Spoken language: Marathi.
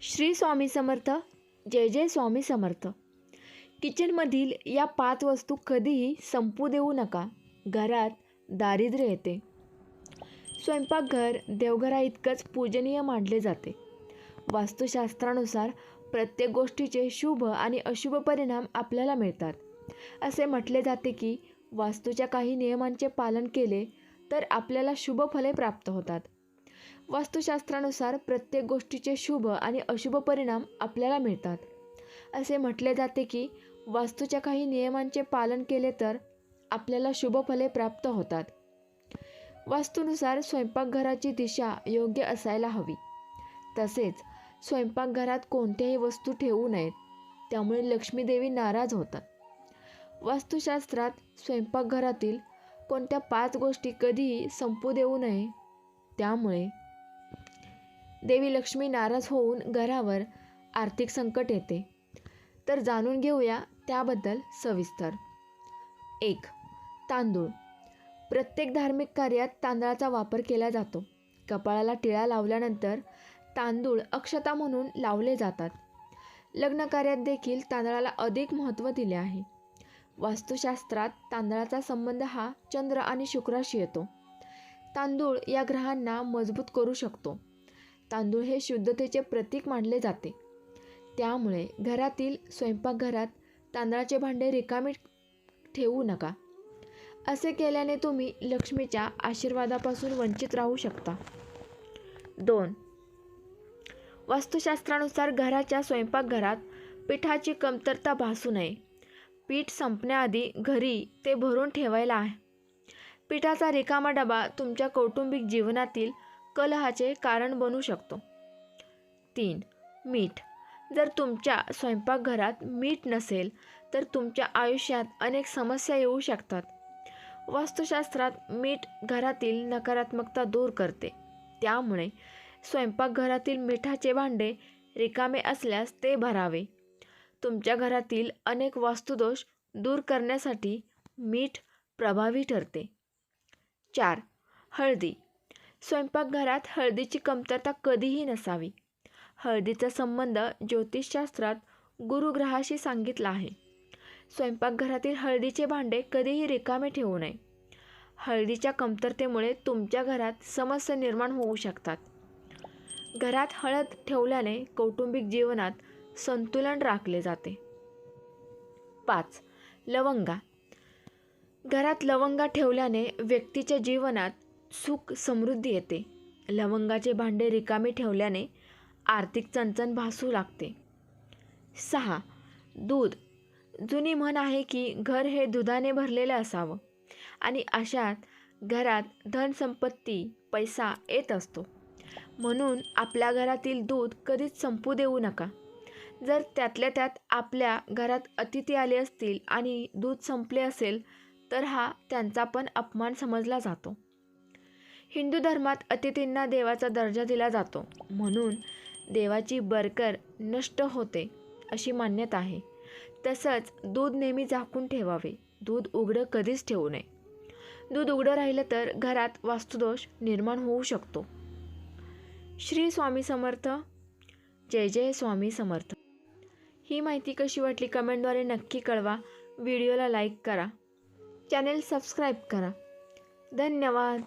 श्री स्वामी समर्थ जय जय स्वामी समर्थ. किचनमधील या पाच वस्तू कधीही संपू देऊ नका. घरात दारिद्र्य येते. स्वयंपाकघर देवघरा इतकंच पूजनीय मानले जाते. वास्तुशास्त्रानुसार प्रत्येक गोष्टीचे शुभ आणि अशुभ परिणाम आपल्याला मिळतात. असे म्हटले जाते की वास्तूच्या काही नियमांचे पालन केले तर आपल्याला शुभ फले प्राप्त होतात. वास्तुशास्त्रानुसार प्रत्येक गोष्टीचे शुभ आणि अशुभ परिणाम आपल्याला मिळतात. असे म्हटले जाते की वास्तूच्या काही नियमांचे पालन केले तर आपल्याला शुभ फले प्राप्त होतात. वास्तूनुसार स्वयंपाकघराची दिशा योग्य असायला हवी. तसेच स्वयंपाकघरात कोणत्याही वस्तू ठेवू नयेत त्यामुळे लक्ष्मीदेवी नाराज होतात. वास्तुशास्त्रात स्वयंपाकघरातील कोणत्या पाच गोष्टी कधीही संपू देऊ नये त्यामुळे देवी लक्ष्मी नाराज होऊन घरावर आर्थिक संकट येते. तर जाणून घेऊया त्याबद्दल सविस्तर. एक तांदूळ. प्रत्येक धार्मिक कार्यात तांदळाचा वापर केला जातो. कपाळाला टिळा लावल्यानंतर तांदूळ अक्षता म्हणून लावले जातात. लग्न कार्यात देखील तांदळाला अधिक महत्त्व दिले आहे. वास्तुशास्त्रात तांदळाचा संबंध हा चंद्र आणि शुक्राशी येतो. तांदूळ या ग्रहांना मजबूत करू शकतो. तांदूळ हे शुद्धतेचे प्रतीक मानले जाते. त्यामुळे घरातील स्वयंपाकघरात तांदळाचे भांडे रिकामी ठेवू नका. असे केल्याने तुम्ही लक्ष्मीच्या आशीर्वादापासून वंचित राहू शकता. दोन. वास्तुशास्त्रानुसार घराच्या स्वयंपाकघरात पिठाची कमतरता भासू नये. पीठ संपण्याआधी घरी ते भरून ठेवायला आहे. पिठाचा रिकामा डबा तुमच्या कौटुंबिक जीवनातील कलहाचे कारण बनू शकतो. तीन मीठ. जर तुमच्या स्वयंपाकघरात मीठ नसेल तर तुमच्या आयुष्यात अनेक समस्या येऊ शकतात. वास्तुशास्त्रात मीठ घरातील नकारात्मकता दूर करते. त्यामुळे स्वयंपाकघरातील मिठाचे भांडे रिकामे असल्यास ते भरावे. तुमच्या घरातील अनेक वास्तुदोष दूर करण्यासाठी मीठ प्रभावी ठरते. चार हळदी. स्वयंपाकघरात हळदीची कमतरता कधीही नसावी. हळदीचा संबंध ज्योतिषशास्त्रात गुरुग्रहाशी सांगितला आहे. स्वयंपाकघरातील हळदीचे भांडे कधीही रिकामे ठेवू नये. हळदीच्या कमतरतेमुळे तुमच्या घरात समस्या निर्माण होऊ शकतात. घरात हळद ठेवल्याने कौटुंबिक जीवनात संतुलन राखले जाते. पाच. लवंगा. घरात लवंगा ठेवल्याने व्यक्तीच्या जीवनात सुख समृद्धी येते. लवंगाचे भांडे रिकामे ठेवल्याने आर्थिक चणचण भासू लागते. सहा. दूध. जुनी म्हण आहे की घर हे दुधाने भरलेलं असावं आणि अशात घरात धनसंपत्ती पैसा येत असतो. म्हणून आपल्या घरातील दूध कधीच संपू देऊ नका. जर त्यातल्या त्यात आपल्या घरात अतिथी आले असतील आणि दूध संपले असेल तर हा त्यांचा पण अपमान समजला जातो. हिंदू धर्मात अतिथींना देवाचा दर्जा दिला जातो. म्हणून देवाची बरकर नष्ट होते अशी मान्यता आहे. तसंच दूध नेहमी झाकून ठेवावे. दूध उघडं कधीच ठेवू नये. दूध उघडं राहिलं तर घरात वास्तुदोष निर्माण होऊ शकतो. श्री स्वामी समर्थ. जय जय स्वामी समर्थ. ही माहिती कशी वाटली कमेंटद्वारे नक्की कळवा. व्हिडिओला लाईक करा. चॅनेल सबस्क्राईब करा. धन्यवाद.